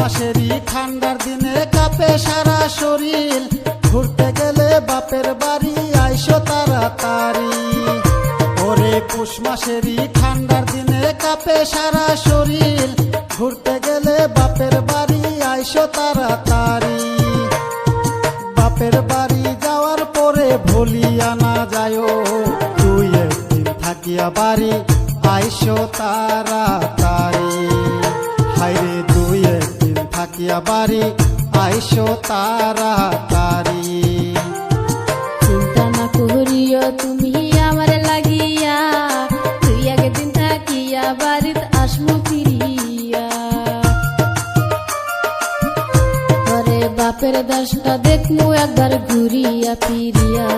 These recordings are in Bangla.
মাসেরই ঠান্ডার দিনে কাপে সারা শরীর। ঘুরতে গেলে বাপের বাড়ি, আইসো তাড়াতাড়ি। ওরে পুষ মাসেরই ঠান্ডার দিনে কাপে সারা শরীর। ঘুরতে গেলে বাপের বাড়ি, আইসো তাড়াতাড়ি। বাপের বাড়ি যাওয়ার পরে ভুলিয়া না যায়। তুই একদিন থাকিয়া বাড়ি, আইসো তাড়াতাড়ি। হাইরে থাকিয়া বাড়ি, আইসো তাড়াতাড়ি। চিন্তা না করিও তুমি আমার লাগিয়া, তুই একদিন থাকিয়া বাড়িতে আসমু ফিরিয়া। পরে বাপের দশটা দেখমু একবার ঘুরিয়া ফিরিয়া।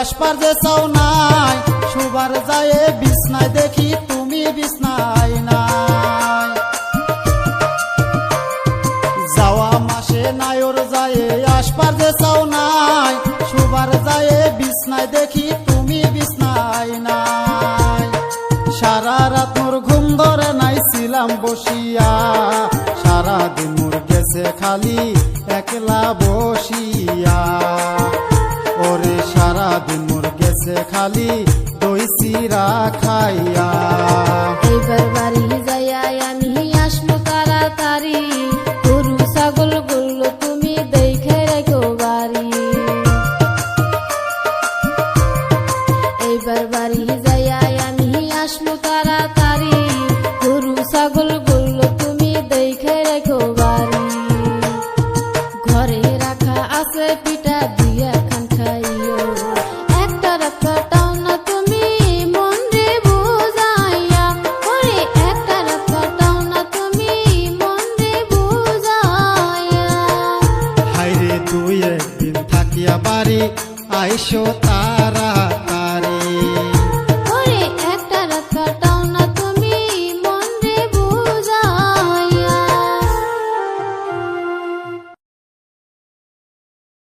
আসবার যে চাও নাই সুবার যায় বিছনায় দেখি তুমি বিছনায় নাই। যাওয়া মাসে নায়র যায় আসবার যে চাও নাই সুবার যায় বিছনায় দেখি তুমি বিছনায় নাই। সারা রাত মোর ঘুম ধরে নাই, ছিলাম বসিয়া। সারা দিন মোর গেছে খালি, একলা বসিয়া। ওরে সারা দিন মোর গেছে খালি দই চিরা খাইয়া। এইবার বাড়ি যাইয়া আমি আসব তাড়াতাড়ি। গরু, ছাগলগুলো তুমি দেখে রেখো বাড়ি। এইবার বাড়ি যাইয়া আমি আসব তাড়াতাড়ি। গরু, ছাগলগুলো তুমি দেখে রেখো বাড়ি। ঘরে রাখা আছে পিঠা তুই একদিন